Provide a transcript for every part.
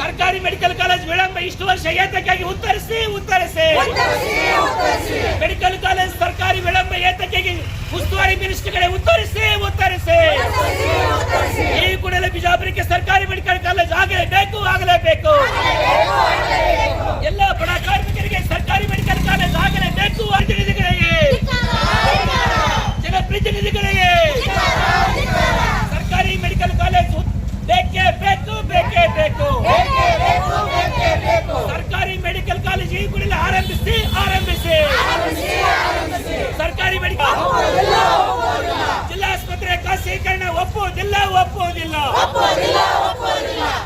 ಸರ್ಕಾರಿ medical college ವಿಳಂಬ ಇಷ್ಟು ವರ್ಷ ಏತಕ್ಕಾಗಿ ಉತ್ತರಿಸಿ ಉತ್ತರಿಸಿ. ಮೆಡಿಕಲ್ ಕಾಲೇಜ್ ಸರ್ಕಾರಿ ವಿಳಂಬ ಏತಕ್ಕಾಗಿ ಉಸ್ತುವಾರಿ ಮಿನಿಸ್ಟರ್ಗಳೇ ಉತ್ತರಿಸಿ ಉತ್ತರಿಸಿ. ಈ ಕೂಡಲೇ ಬಿಜಾಪುರಕ್ಕೆ ಸರ್ಕಾರಿ ಮೆಡಿಕಲ್ ಕಾಲೇಜ್ ಆಗಲೇಬೇಕು ಆಗಲೇಬೇಕು. ಎಲ್ಲ ಬಡ ಕಾರ್ಮಿಕರಿಗೆ ಸರ್ಕಾರಿ ಮೆಡಿಕಲ್ ಕಾಲೇಜ್ ಆಗಲೇಬೇಕು ಪ್ರತಿನಿಧಿಗಳಿಗೆ ಜನಪ್ರತಿನಿಧಿಗಳಿಗೆ ಸರ್ಕಾರಿ ಮೆಡಿಕಲ್ ಕಾಲೇಜ್ ಉತ್- ಬೇಕೇ ಬೇಕು ಬೇಕೇ ಬೇಕು ಸರ್ಕಾರಿ ಮೆಡಿಕಲ್ ಕಾಲೇಜ್ ಈ ಕೂಡಲೇ ಆರಂಭಿಸಿ ಆರಂಭಿಸಿ ಸರ್ಕಾರಿ ಮೆಡಿಕಲ್ ಜಿಲ್ಲಾ ಆಸ್ಪತ್ರೆ ಖಾಸಗೀಕರಣ ಒಪ್ಪುವುದಿಲ್ಲ ಒಪ್ಪುವುದಿಲ್ಲ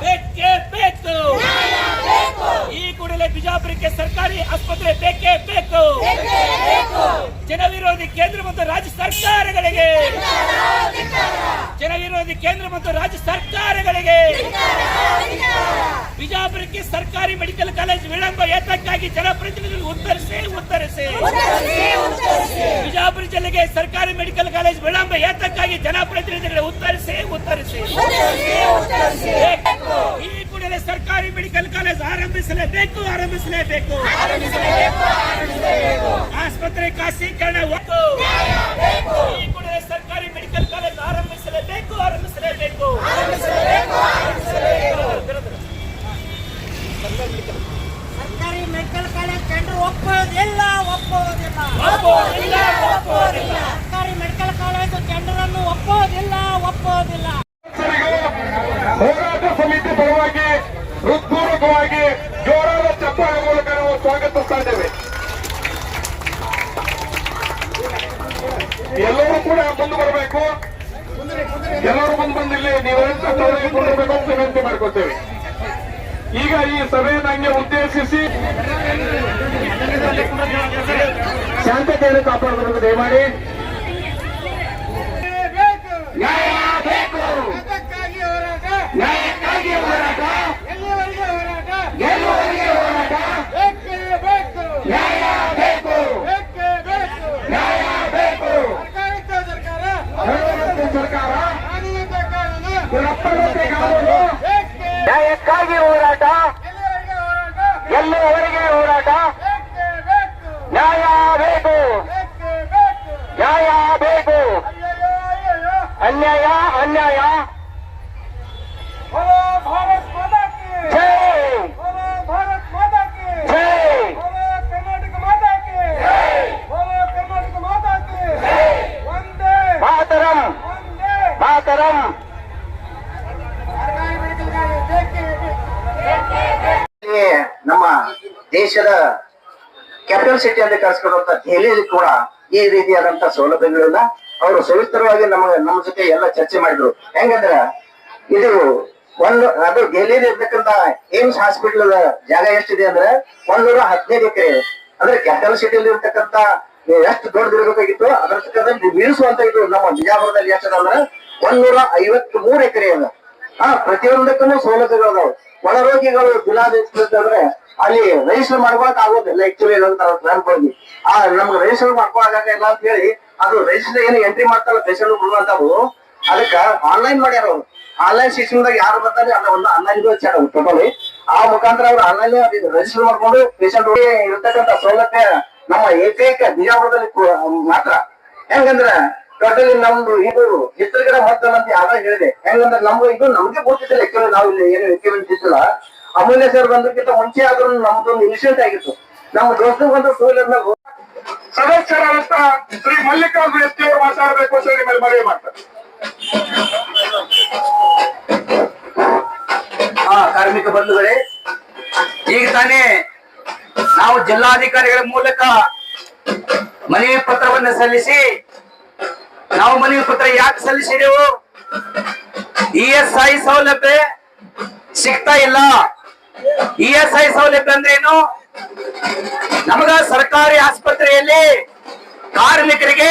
ಬೇಕೇ ಬೇಕು ಈ ಕೂಡಲೇ ಬಿಜಾಪುರಕ್ಕೆ ಸರ್ಕಾರಿ ಆಸ್ಪತ್ರೆ ಬೇಕೇ ಬೇಕು ಜನವಿರೋಧಿ ಕೇಂದ್ರ ಮತ್ತು ರಾಜ್ಯ ಸರ್ಕಾರಗಳಿಗೆ. ಜನವಿರೋಧಿ ಕೇಂದ್ರ ಮತ್ತು ರಾಜ್ಯ ಸರ್ಕಾರಗಳಿಗೆ. ಬಿಜಾಪುರಕ್ಕೆ ಸರ್ಕಾರಿ ಮೆಡಿಕಲ್ ಕಾಲೇಜ್ ವಿಳಂಬ ಏತಕ್ಕಾಗಿ ಜನಪ್ರತಿನಿಧಿಗಳು ಉತ್ತರಿಸಿ ಉತ್ತರಿಸಿ. ಬಿಜಾಪುರ ಜಿಲ್ಲೆಗೆ ಸರ್ಕಾರಿ ಮೆಡಿಕಲ್ ಕಾಲೇಜ್ ವಿಳಂಬ ಏತಕ್ಕಾಗಿ ಜನಪ್ರತಿನಿಧಿಗಳು ಉತ್ತರಿಸಿ ಉತ್ತರಿಸಿ. ಸರ್ಕಾರಿ ಮೆಡಿಕಲ್ ಕಾಲೇಜ್ ಆರಂಭಿಸಲೇಬೇಕು ಆರಂಭಿಸಲೇಬೇಕು. ಆಸ್ಪತ್ರೆ ಖಾಸಗೀಕರಣ ಒತ್ತು ಈ ಕೂಡಲೇ ಸರ್ಕಾರಿ ಮೆಡಿಕಲ್ ಕಾಲೇಜ್ ಆರಂಭಿಸಲೇಬೇಕು ಆರಂಭಿಸಲೇಬೇಕು. ಸರ್ಕಾರಿ ಮೆಡಿಕಲ್ ಕಾಲೇಜ್ ಕಂಡು ಒಪ್ಪೋದಿಲ್ಲ. ಒಪ್ಪೋದಿಲ್ಲ ಒಪ್ಪುವುದಿಲ್ಲ, ಒಪ್ಪುವುದಿಲ್ಲ. ಸರ್ಕಾರಿ ಮೆಡಿಕಲ್ ಕಾಲೇಜ್ ಟೆಂಡರ್ ಅನ್ನು ಒಪ್ಪೋದಿಲ್ಲ ಒಪ್ಪೋದಿಲ್ಲ ಹೋರಾಟ ಸಮಿತಿ ಪರವಾಗಿ ಹೃತ್ಪೂರ್ವಕವಾಗಿ ಜೋರಾದ ಚಪ್ಪಾಳೆ ಮೂಲಕ ನಾವು ಸ್ವಾಗತಿಸ್ತಾ ಇದ್ದೇವೆ. ಎಲ್ಲರೂ ಕೂಡ ಮುಂದೆ ಬರಬೇಕು. ಎಲ್ಲರೂ ಮುಂದೆ ಬಂದಿಲ್ಲಿ, ನೀವು ಕುಂದಿರಬೇಕು ಅಂತ ವಿನಂತಿ ಮಾಡ್ಕೊತೇವೆ. ಈಗ ಈ ಸಭೆಯನ್ನು ಉದ್ದೇಶಿಸಿ ಶಾಂತತೆಯನ್ನು ಕಾಪಾಡಬೇಕು, ದಯಮಾಡಿ. ಅಲ್ಲಿವರೆಗೆ ಹೋರಾಟ ನ್ಯಾಯ ಬೇಕು ನ್ಯಾಯ ಬೇಕು ಅನ್ಯಾಯ ಅನ್ಯಾಯ ಮಾತರಂ ಮಾತರಂ ದೇಶದ ಕ್ಯಾಪಿಟಲ್ ಸಿಟಿ ಅಂತ ಕರೆಸ್ಕೊಳ್ಳುವಂತ ದೆಹಲಿಯಲ್ಲಿ ಕೂಡ ಈ ರೀತಿಯಾದಂತ ಸೌಲಭ್ಯಗಳನ್ನ ಅವರು ಸವಿಸ್ತರವಾಗಿ ನಮ್ಮ ನಮ್ಮ ಜೊತೆ ಎಲ್ಲ ಚರ್ಚೆ ಮಾಡಿದ್ರು. ಹೆಂಗಂದ್ರ ಇದು ಒಂದು, ಅದು ದೆಹಲಿಯಲ್ಲಿ ಇರ್ತಕ್ಕಂತ ಏಮ್ಸ್ ಹಾಸ್ಪಿಟಲ್ ಜಾಗ ಎಷ್ಟಿದೆ ಅಂದ್ರೆ ಒಂದೂರ ಹದಿನೈದು ಎಕರೆ. ಅಂದ್ರೆ ಕ್ಯಾಪಿಟಲ್ ಸಿಟಿಯಲ್ಲಿ ಇರ್ತಕ್ಕಂತ ಎಷ್ಟು ದೊಡ್ಡದಿರಬೇಕಾಗಿತ್ತು, ಅದರ ತಕ್ಕಂತ ಮೀರಿಸುವಂತ ಇದು ನಮ್ಮ ಬಿಜಾಪುರದಲ್ಲಿ ಎಷ್ಟದ ಅಂದ್ರೆ ಒಂದೂರ ಐವತ್ತ್ ಮೂರು ಎಕರೆ ಅದ. ಆ ಪ್ರತಿಯೊಂದಕ್ಕೂ ಸೌಲಭ್ಯಗಳು ಅದಾವ. ಒಳರೋಗಿಗಳು ಅಂದ್ರೆ ಅಲ್ಲಿ ರಿಜಿಸ್ಟರ್ ಮಾಡ್ಕೊಳಕ್ ಆಗೋದಿಲ್ಲ ಆಕ್ಚುಲಿ ಹೋಗಿ ಆ, ನಮ್ಗೆ ರಿಜಿಸ್ಟರ್ ಮಾಡ್ಕೊಳಕ ಇಲ್ಲ ಅಂತ ಹೇಳಿ ಅದು ರಿಜಿಸ್ಟರ್ ಏನು ಎಂಟ್ರಿ ಮಾಡ್ತಾರ ಪೇಷಂಟ್ ಬಿಡುವಂತಾವು ಅದಕ್ಕ ಆನ್ಲೈನ್ ಮಾಡ್ಯಾರ ಅವ್ರು. ಆನ್ಲೈನ್ ಶಿಕ್ಷಣದಾಗ ಯಾರು ಬರ್ತಾರೆ ಅಲ್ಲ ಒಂದು ಆನ್ಲೈನ್ ತಗೊಳ್ಳಿ. ಆ ಮುಖಾಂತರ ಅವ್ರು ಆನ್ಲೈನ್ ರಿಜಿಸ್ಟರ್ ಮಾಡ್ಕೊಂಡು ಪೇಷಂಟ್ ಇರತಕ್ಕಂತ ಸೌಲಭ್ಯ ನಮ್ಮ ಏಕೈಕ ಬಿಜಾಪುರದಲ್ಲಿ ಮಾತ್ರ. ಹೆಂಗಂದ್ರ ಟೋಟಲಿ ನಮ್ದು ಇದು ಚಿತ್ರಗಡ ಮತ್ತಲ್ಲ ಅಂತ ಯಾವಾಗ ಹೇಳಿದೆ. ಹೆಂಗಂದ್ರೆ ನಮ್ದು ಇದು ನಮ್ಗೆ ಗೊತ್ತಿದ್ದಿಲ್ಲ ಕೆಲವು ನಾವು ಇಲ್ಲಿ ಏನು ಎಕ್ವಿಮೆಂಟ್ ಇದ್ದಿಲ್ಲ ಅಮೂಲ್ಯ ಸರ್ ಬಂದಕ್ಕಿಂತ ಮುಂಚೆ ಆದ್ರೂ ನಮ್ದೊಂದು ಇನ್ಸಿಡೆಂಟ್ ಆಗಿತ್ತು. ನಮ್ಮ ದೋಸ್ತ ಬಂದು ಟೂ ವೀಲರ್ ಮೇಲೆ ಸದಸ್ಯರಾದಂತ ಶ್ರೀ ಮಲ್ಲಿಕಾರ್ಜುನ ಎಸ್ ಅವರು ಮಾತಾಡಬೇಕು ಅಂತ ಹೇಳಿ ಮೇಲೆ ಮನವಿ ಮಾಡ್ತಾರೆ. ಆ ಕಾರ್ಮಿಕ ಬಂಧುಗಳೇ ಈಗ ತಾನೇ ನಾವು ಜಿಲ್ಲಾಧಿಕಾರಿಗಳ ಮೂಲಕ ಮನವಿ ಪತ್ರವನ್ನು ಸಲ್ಲಿಸಿ ನಾವು ಮನವಿ ಪತ್ರ ಯಾಕೆ ಸಲ್ಲಿಸಿದೆವು? ಇ ಎಸ್ ಐ ಸೌಲಭ್ಯ ಸಿಗ್ತಾ ಇಲ್ಲ. ಇ ಎಸ್ ಐ ಸೌಲಭ್ಯ ಅಂದ್ರೆ ಏನು? ನಮಗ ಸರ್ಕಾರಿ ಆಸ್ಪತ್ರೆಯಲ್ಲಿ ಕಾರ್ಮಿಕರಿಗೆ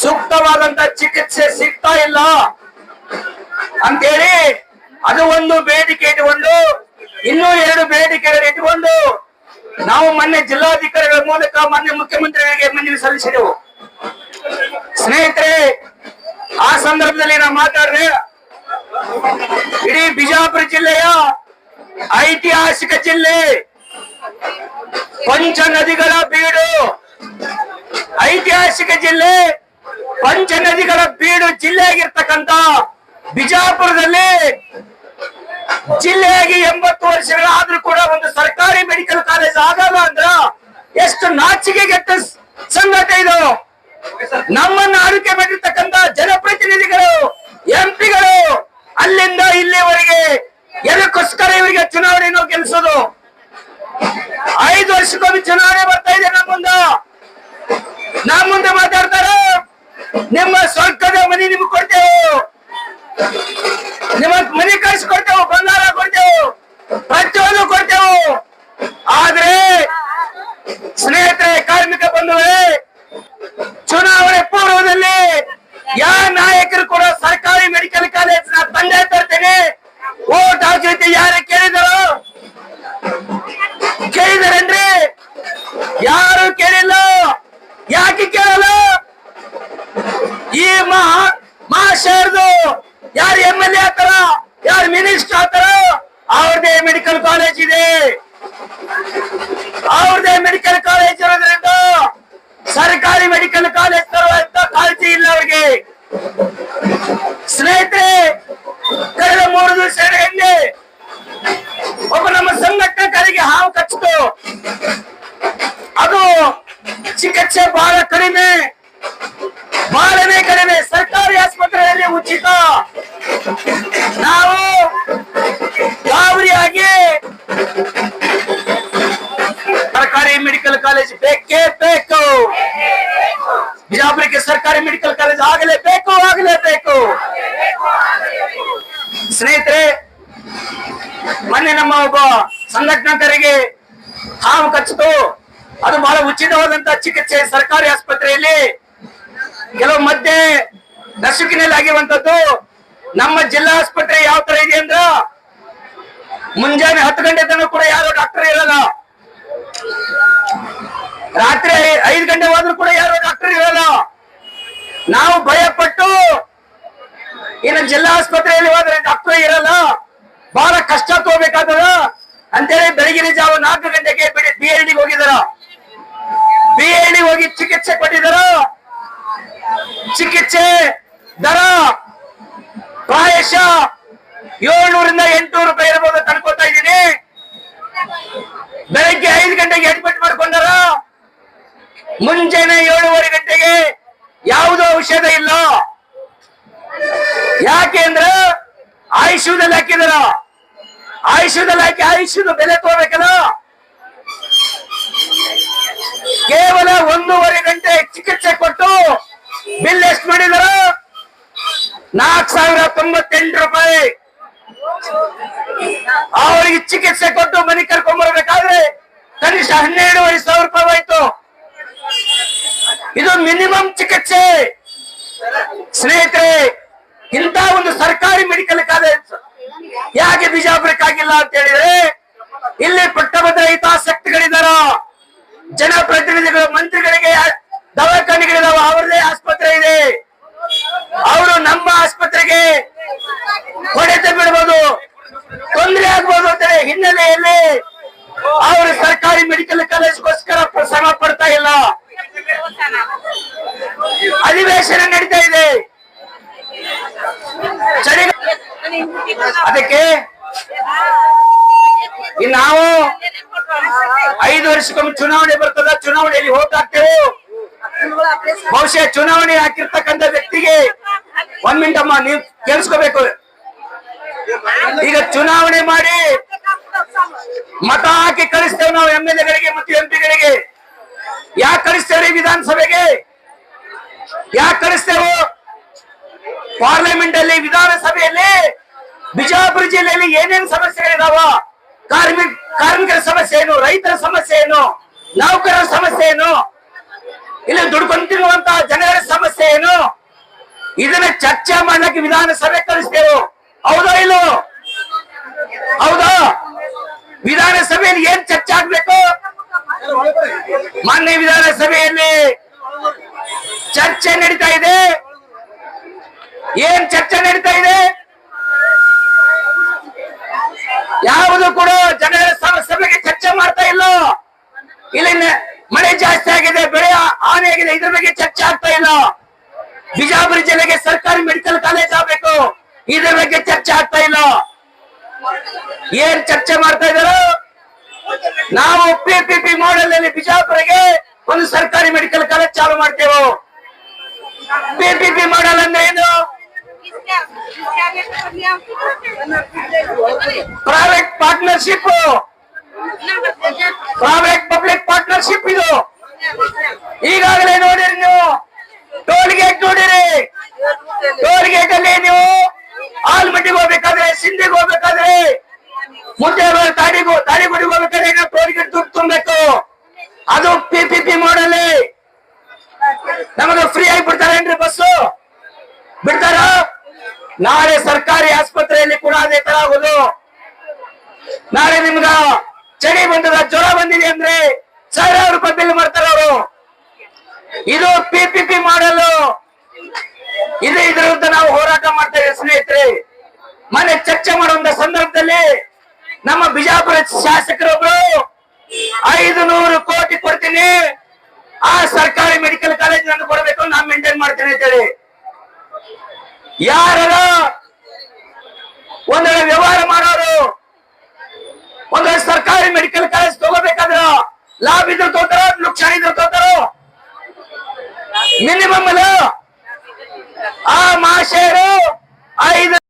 ಸೂಕ್ತವಾದಂತ ಚಿಕಿತ್ಸೆ ಸಿಗ್ತಾ ಇಲ್ಲ. ಅಂತೇಳಿ ಅದು ಒಂದು ಬೇಡಿಕೆ ಇಟ್ಟುಕೊಂಡು ಇನ್ನೂ ಎರಡು ಬೇಡಿಕೆಗಳನ್ನು ಇಟ್ಟುಕೊಂಡು ನಾವು ಮೊನ್ನೆ ಜಿಲ್ಲಾಧಿಕಾರಿಗಳ ಮೂಲಕ ಮೊನ್ನೆ ಮುಖ್ಯಮಂತ್ರಿಗಳಿಗೆ ಮನವಿ ಸಲ್ಲಿಸಿದೆವು. ಸ್ನೇಹಿತರೆ, ಆ ಸಂದರ್ಭದಲ್ಲಿ ನಾವು ಮಾತಾಡ್ರೆ ಇಡೀ ಬಿಜಾಪುರ ಜಿಲ್ಲೆಯ ಐತಿಹಾಸಿಕ ಜಿಲ್ಲೆ, ಪಂಚ ನದಿಗಳ ಬೀಡು. ಐತಿಹಾಸಿಕ ಜಿಲ್ಲೆ, ಪಂಚ ನದಿಗಳ ಬೀಡು ಜಿಲ್ಲೆಯಾಗಿರ್ತಕ್ಕಂತ ಬಿಜಾಪುರದಲ್ಲಿ ಜಿಲ್ಲೆಯಾಗಿ ಎಂಬತ್ತು ವರ್ಷಗಳಾದ್ರೂ ಕೂಡ ಒಂದು ಸರ್ಕಾರಿ ಮೆಡಿಕಲ್ ಕಾಲೇಜ್ ಆಗಲ್ಲ ಅಂದ್ರ ಎಷ್ಟು ನಾಚಿಕೆಗೆಟ್ಟ ಸ್- ಸಂಗತಿ ಇದು. ನಮ್ಮನ್ನ ಆಳ್ವಿಕೆ ಮಾಡಿರ್ತಕ್ಕಂತ ಜನಪ್ರತಿನಿಧಿಗಳು, ಎಂಪಿಗಳು, ಅಲ್ಲಿಂದ ಇಲ್ಲಿವರೆಗೆ ಎದಕ್ಕೋಸ್ಕರ ಇವರಿಗೆ ಚುನಾವಣೆಯನ್ನು ಗೆಲ್ಲಿಸೋದು ಐದು ವರ್ಷಕ್ಕೊಮ್ಮೆ ಚುನಾವಣೆ ಬರ್ತಾ ಇದೆ ನಮ್ಮ ಮುಂದೆ. ನಮ್ಮ ಮುಂದೆ ಮಾತಾಡ್ತಾರ. ನಿಮ್ಮ ಸ್ವರ್ಗದ ಮನೆ ನಿಮ್ಗೆ ಕೊಡ್ತೇವೆ. ನಿಮ್ಮ ಮನೆ ಕಳಿಸ್ಕೊಡ್ತೇವೆ ಬಂಗಾರ ಕೊಡ್ತೇವೆ, ಪ್ರತಿಯೊಂದು ಕೊಡ್ತೇವೆ. ಆದ್ರೆ ಸ್ನೇಹಿತರೆ ಎ ಆತಾರ? ಯಾರು ಮಿನಿಸ್ಟರ್ ಆತರ? ಅವ್ರದೇ ಮೆಡಿಕಲ್ ಕಾಲೇಜ್ ಇದೆ. ಅವ್ರದೇ ಮೆಡಿಕಲ್ ಕಾಲೇಜ್ ಇರೋದ್ರಿಂದ ಸರ್ಕಾರಿ ಮೆಡಿಕಲ್ ಕಾಲೇಜ್ ತರುವಂತ ಕಾಳಜಿ ಇಲ್ಲ ಅವ್ರಿಗೆ. ಸ್ನೇಹಿತರೆ, ಕಳೆದ ಮೂರು ದಿವಸ ಹಿಂದೆ ಒಬ್ಬ ನಮ್ಮ ಸಂಘಟನೆಕಾರಿಗೆ ಹಾವು ಕಚ್ಚಿತು. ಅದು ಚಿಕಿತ್ಸೆ ಬಹಳ ಕಡಿಮೆ. ನಮ್ಮ ಒಬ್ಬ ಸಂಘಟನಾಕರಿಗೆ ಹಾವು ಕಚ್ಚಿತು. ಅದು ಬಹಳ ಉಚಿತವಾದಂತ ಚಿಕಿತ್ಸೆ ಸರ್ಕಾರಿ ಆಸ್ಪತ್ರೆಯಲ್ಲಿ. ಕೆಲವು ಮಧ್ಯೆ ನಸುಕಿನಲ್ಲಿ ಆಗಿರುವಂತದ್ದು. ನಮ್ಮ ಜಿಲ್ಲಾ ಆಸ್ಪತ್ರೆ ಯಾವ ತರ ಇದೆ ಅಂದ್ರ ಮುಂಜಾನೆ ಹತ್ತು ಗಂಟೆ ತನಕ ಕೂಡ ಯಾರು ಡಾಕ್ಟರ್ ಇರಲ್ಲ. ರಾತ್ರಿ ಐದು ಗಂಟೆ ಹೋದ್ರು ಕೂಡ ಯಾರು ಡಾಕ್ಟರ್ ಇರಲ್ಲ. ನಾವು ಭಯಪಟ್ಟು ಇನ್ನು ಜಿಲ್ಲಾ ಆಸ್ಪತ್ರೆಯಲ್ಲಿ ಹೋದ್ರೆ ಡಾಕ್ಟರ್ ಇರಲ್ಲ. ಬಹಳ ಕಷ್ಟ ತಗೋಬೇಕಾದ್ರ ಅಂತೇಳಿ ಬೆಳಗಿನ ಜಾವ ನಾಲ್ಕು ಗಂಟೆಗೆ ಬಿ ಡಿ ಹೋಗಿದಾರ ಬಿ ಡಿ ಹೋಗಿ ಚಿಕಿತ್ಸೆ ಕೊಟ್ಟಿದಾರ ಚಿಕಿತ್ಸೆ ದರ ಪ್ರಾಯಶ ಏಳ್ನೂರಿಂದ ಎಂಟುನೂರು ರೂಪಾಯಿ ಇರಬಹುದು ಅಂತ ಅನ್ಕೋತಾ ಇದ್ದೀನಿ. ಬೆಳಗ್ಗೆ ಐದು ಗಂಟೆಗೆ ಅಡ್ಮಿಟ್ ಮಾಡ್ಕೊಂಡಾರ. ಮುಂಜಾನೆ ಏಳುವರೆ ಗಂಟೆಗೆ ಯಾವುದೋ ಔಷಧ ಇಲ್ಲ. ಯಾಕೆ ಅಂದ್ರೆ ಆಯುಷ್ಯದಲ್ಲಿ ಹಾಕಿದಾರ. ಆಯುಷ್ಯದಲ್ಲಿ ಹಾಕಿ ಆಯುಷ್ಯದ ಬೆಲೆ ತೋಬೇಕಲ್ಲ ಕೇವಲ ಒಂದೂವರೆ ಗಂಟೆ ಚಿಕಿತ್ಸೆ ಕೊಟ್ಟು ಬಿಲ್ ಎಷ್ಟು ಮಾಡಿದಾರ? ನಾಲ್ಕು ಸಾವಿರ ತೊಂಬತ್ತೆಂಟು ರೂಪಾಯಿ. ಅವರಿಗೆ ಚಿಕಿತ್ಸೆ ಕೊಟ್ಟು ಮನೆ ಕರ್ಕೊಂಡ್ ಬರ್ಬೇಕಾದ್ರೆ ಕನಿಷ್ಠ ಹನ್ನೆರಡುವರೆ ಸಾವಿರ ರೂಪಾಯಿ ಹೋಯ್ತು. ಇದು ಮಿನಿಮಮ್ ಚಿಕಿತ್ಸೆ. ಸ್ನೇಹಿತರೆ ಇಂತ ಒಂದು ಸರ್ಕಾರಿ ಮೆಡಿಕಲ್ ಕಾಲೇಜ್ ಯಾಕೆ ಬಿಜಾಪುರಕ್ಕಾಗಿಲ್ಲ ಅಂತ ಹೇಳಿದ್ರೆ, ಇಲ್ಲಿ ಪಟ್ಟಭದ್ರ ಹಿತಾಸಕ್ತಿಗಳಿದಾರ. ಜನಪ್ರತಿನಿಧಿಗಳು, ಮಂತ್ರಿಗಳಿಗೆ ದವಾಖಾನೆಗಳಿದಾವ ಅವರದೇ ಆಸ್ಪತ್ರೆ ಇದೆ. ಅವರು ನಮ್ಮ ಆಸ್ಪತ್ರೆಗೆ ಹೊಡೆತ ಬಿಡಬಹುದು ತೊಂದರೆ ಆಗ್ಬೋದು ಅಂತ ಹಿನ್ನೆಲೆಯಲ್ಲಿ ಅವರು ಸರ್ಕಾರಿ ಮೆಡಿಕಲ್ ಕಾಲೇಜ್ಗೋಸ್ಕರ ಶ್ರಮ ಪಡ್ತಾ ಇಲ್ಲ. ಅಧಿವೇಶನ ನಡೀತಾ ಇದೆ. ಚಳಿ ಅದಕ್ಕೆ ನಾವು ಐದು ವರ್ಷಕ್ಕೊಮ್ಮೆ ಚುನಾವಣೆ ಬರ್ತದ, ಚುನಾವಣೆಯಲ್ಲಿ ಹೋಟ್ ಬಹುಶಃ ಚುನಾವಣೆ ಹಾಕಿರ್ತಕ್ಕಂಥ ವ್ಯಕ್ತಿಗೆ ಒಂದ್ ಮಿನಿಟ್ ಅಮ್ಮ, ನೀವು ಕೇಳಿಸ್ಕೋಬೇಕು. ಈಗ ಚುನಾವಣೆ ಮಾಡಿ ಮತ ಹಾಕಿ ಕಳಿಸ್ತೇವೆ ನಾವು ಎಂ ಎಲ್ ಎಗಳಿಗೆ ಮತ್ತು ಎಂ ಪಿಗಳಿಗೆ ಯಾಕೆ ಕಳಿಸ್ತೇವೆ ವಿಧಾನಸಭೆಗೆ? ಯಾಕೆ ಕಳಿಸ್ತೇವೆ? ಪಾರ್ಲಿಮೆಂಟ್ ಅಲ್ಲಿ ವಿಧಾನಸಭೆಯಲ್ಲಿ, ಬಿಜಾಪುರ ಜಿಲ್ಲೆಯಲ್ಲಿ ಏನೇನು ಸಮಸ್ಯೆಗಳಿದಾವ ಕಾರ್ಮಿಕ ಕಾರ್ಮಿಕರ ಸಮಸ್ಯೆ ಏನು ರೈತರ ಸಮಸ್ಯೆ ಏನು ನೌಕರರ ಸಮಸ್ಯೆ ಏನು ಇಲ್ಲಿ ದುಡ್ಕೊಂತಿರುವಂತ ಜನರ ಸಮಸ್ಯೆ ಏನು ಇದನ್ನ ಚರ್ಚೆ ಮಾಡ್ಲಿಕ್ಕೆ ವಿಧಾನಸಭೆ ಕಳಿಸ್ತೇವೆ ಹೌದಾ ಇಲ್ಲೋ? ಹೌದಾ? ವಿಧಾನಸಭೆಯಲ್ಲಿ ಏನ್ ಚರ್ಚೆ ಆಗ್ಬೇಕು? ಮಾನ್ಯ ವಿಧಾನಸಭೆಯಲ್ಲಿ ಚರ್ಚೆ ನಡೀತಾ ಇದೆ. ಏನ್ ಚರ್ಚೆ ನಡೀತಾ ಇದೆ? ಯಾವುದು ಕೂಡ ಜನರ ಬಗ್ಗೆ ಚರ್ಚೆ ಮಾಡ್ತಾ ಇಲ್ಲ. ಇಲ್ಲಿ ಮಳೆ ಜಾಸ್ತಿ ಆಗಿದೆ, ಬೆಳೆ ಹಾನಿ ಆಗಿದೆ, ಇದ್ರ ಬಗ್ಗೆ ಚರ್ಚೆ ಆಗ್ತಾ ಇಲ್ಲ. ಬಿಜಾಪುರ ಜಿಲ್ಲೆಗೆ ಸರ್ಕಾರಿ ಮೆಡಿಕಲ್ ಕಾಲೇಜ್ ಆಗ್ಬೇಕು, ಇದ್ರ ಬಗ್ಗೆ ಚರ್ಚೆ ಆಗ್ತಾ ಇಲ್ಲ. ಏನ್ ಚರ್ಚೆ ಮಾಡ್ತಾ ಇದಾರೋ ನಾವು ಪಿಪಿಪಿ ಮಾಡೆಲ್ ಅಲ್ಲಿ ಬಿಜಾಪುರಗೆ ಒಂದು ಸರ್ಕಾರಿ ಮೆಡಿಕಲ್ ಕಾಲೇಜ್ ಚಾಲು ಮಾಡ್ತೇವೆ. ಪಿಪಿಪಿ ಮಾಡೆಲ್ ಅಂದ್ರೆ ಏನು? private partnership private public partnership ಇದು ಈಗಾಗಲೇ ಅದೇ ನಾಳೆ ನಿಮ್ಗ ಚಳಿ ಬಂದದ, ಜ್ವರ ಬಂದಿದೆ ಅಂದ್ರೆ ಸಾವಿರಾರು ರೂಪಾಯಿ ಮಾಡ್ತಾರ ಅವರು. ಇದು ಪಿಪಿಪಿ ಮಾಡಲು ಇದು ಇದ್ರ ವಿರುದ್ಧ ನಾವು ಹೋರಾಟ ಮಾಡ್ತಾ ಇದ್ದೀವಿ ಸ್ನೇಹಿತರೆ. ಮನೆ ಚರ್ಚೆ ಮಾಡುವಂತ ಸಂದರ್ಭದಲ್ಲಿ ನಮ್ಮ ಬಿಜಾಪುರ ಶಾಸಕರೊಬ್ರು ಐದು ನೂರು ಕೋಟಿ ಕೊಡ್ತೀನಿ. ಆ ಸರ್ಕಾರಿ ಮೆಡಿಕಲ್ ಕಾಲೇಜ್ ನಾನು ಕೊಡಬೇಕು, ನಾನು ಮೇಂಟೈನ್ ಮಾಡ್ತೀನಿ ಅಂತೇಳಿ. ಯಾರ ಒಂದೆರಡು ವ್ಯವಹಾರ ಮಾಡೋರು, ಒಂದೆಡೆ ಸರ್ಕಾರಿ ಮೆಡಿಕಲ್ ಕಾಲೇಜ್ ತಗೋಬೇಕಾದ್ರ ಲಾಭ ಇದ್ರು ತೋತಾರ ನುಕ್ಸಾನ್ ಇದ್ರು ತೋತಾರ ಮಿನಿಮಮ್ ಆ ಮಾಶೇರು ಐದು